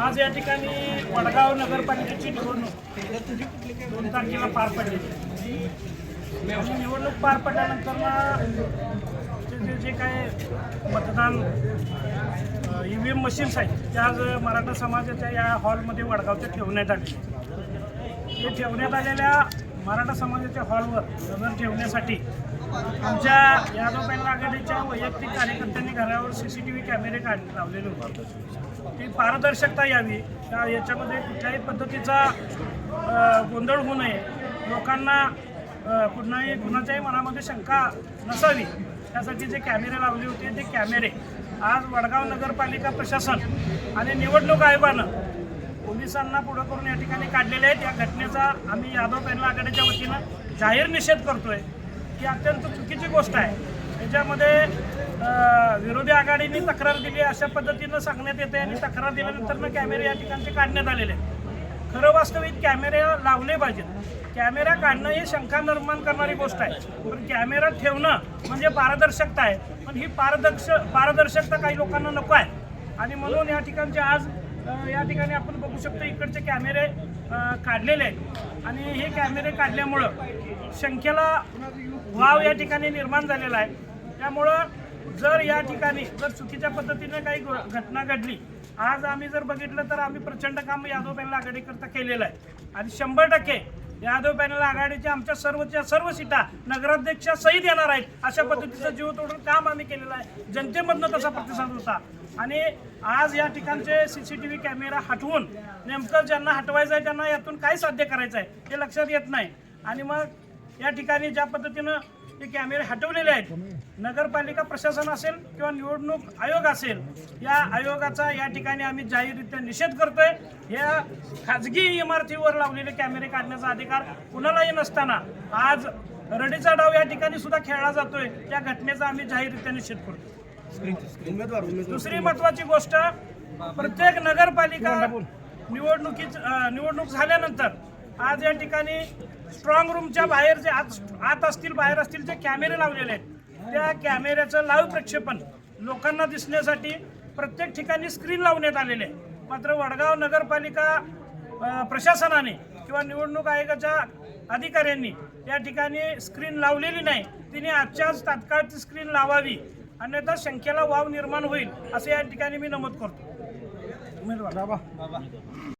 आज या ठिकाणी वडगाव नगरपालिकेची निवडणूक दोन तारखेला पार पडली. आणि निवडणूक पार पडल्यानंतर जे जे काय मतदान ई व्ही एम मशीन्स आहेत त्या आज मराठा समाजाच्या या हॉलमध्ये वडगावच्या ठेवण्यात आले. हे ठेवण्यात आलेल्या मराठा समाजाच्या हॉलवर नजर ठेवण्यासाठी आमच्या यादव पॅनल आघाडीच्या वैयक्तिक कार्यकर्त्यांनी घरावर सी सी टी व्ही कॅमेरे काढ लावलेले होते. ती पारदर्शकता यावी त्या याच्यामध्ये कुठल्याही पद्धतीचा गोंधळ होऊ नये. लोकांना अ, कुणाही कुणाच्याही मनामध्ये शंका नसावी. त्यासाठी जे कॅमेरे लावले होते ते कॅमेरे आज वडगाव नगरपालिका प्रशासन आणि निवडणूक आयोगानं पोलिसांना पुढं करून या ठिकाणी काढलेले आहेत. या घटनेचा आम्ही यादव पेनला आघाडीच्या वतीनं जाहीर निषेध करतोय. ही अत्यंत चुकीची गोष्ट आहे. याच्यामध्ये विरोधी आघाडीने तक्रार दिली अशा पद्धतीनं सांगण्यात येते आणि तक्रार दिल्यानंतर कॅमेरे या ठिकाणचे काढण्यात आलेले आहेत. खरं वास्तविक कॅमेरे लावले पाहिजेत. कॅमेरा काढणं ही शंका निर्माण करणारी गोष्ट आहे. पण कॅमेरा ठेवणं म्हणजे पारदर्शकता आहे. पण ही पारदर्श पारदर्शकता काही लोकांना नको आहे. आणि म्हणून या ठिकाणचे आज या ठिकाणी आपण बघू शकतो इकडचे कॅमेरे काढलेले आहेत. आणि हे कॅमेरे काढल्यामुळं संख्येला वाव या ठिकाणी निर्माण झालेला आहे. त्यामुळं जर या ठिकाणी जर चुकीच्या पद्धतीने काही घटना घडली आज आम्ही जर बघितलं तर आम्ही प्रचंड काम यादव पॅनल आघाडीकरता केलेलं आहे. आणि शंभर टक्के यादव पॅनल आघाडीच्या आमच्या सर्वच्या सर्व सीटा नगराध्यक्षा सहित येणार आहेत. अशा पद्धतीचं जीव तोडून काम आम्ही केलेलं आहे. जनतेमधनं तसा प्रतिसाद होता. आणि आज या ठिकाणचे C C T V camera हटवून नेमकं ज्यांना हटवायचं आहे त्यांना यातून काय साध्य करायचं आहे हे लक्षात येत नाही. आणि मग या ठिकाणी ज्या पद्धतीनं ते कॅमेरे हटवलेले आहेत. नगरपालिका प्रशासन असेल किंवा निवडणूक आयोग असेल या आयोगाचा या ठिकाणी आम्ही जाहीररित्या निषेध करतोय. या खाजगी इमारतीवर लावलेले कॅमेरे काढण्याचा अधिकार कुणालाही नसताना आज रडीचा डाव या ठिकाणी सुद्धा खेळला जातोय. त्या घटनेचा आम्ही जाहीररित्या निषेध करतो दुसरी महत्वाची गोष्ट प्रत्येक नगरपालिका निवडणुकीच निवडणूक झाल्यानंतर आज या ठिकाणी स्ट्रॉंग रूमच्या बाहेर जे आत आत असतील बाहेर असतील जे कॅमेरे लावलेले आहेत त्या कॅमेऱ्याचं लाईव्ह प्रक्षेपण लोकांना दिसण्यासाठी प्रत्येक ठिकाणी स्क्रीन लावण्यात आलेले आहे मात्र वडगाव नगरपालिका प्रशासनाने किंवा निवडणूक आयोगाच्या अधिकाऱ्यांनी या ठिकाणी स्क्रीन लावलेली नाही. तिने आजच्याच तात्काळ ती स्क्रीन लावावी. अन्यथा संख्येला वाव निर्माण होईल असे या ठिकाणी मी नमूद करतो. उमेदवार.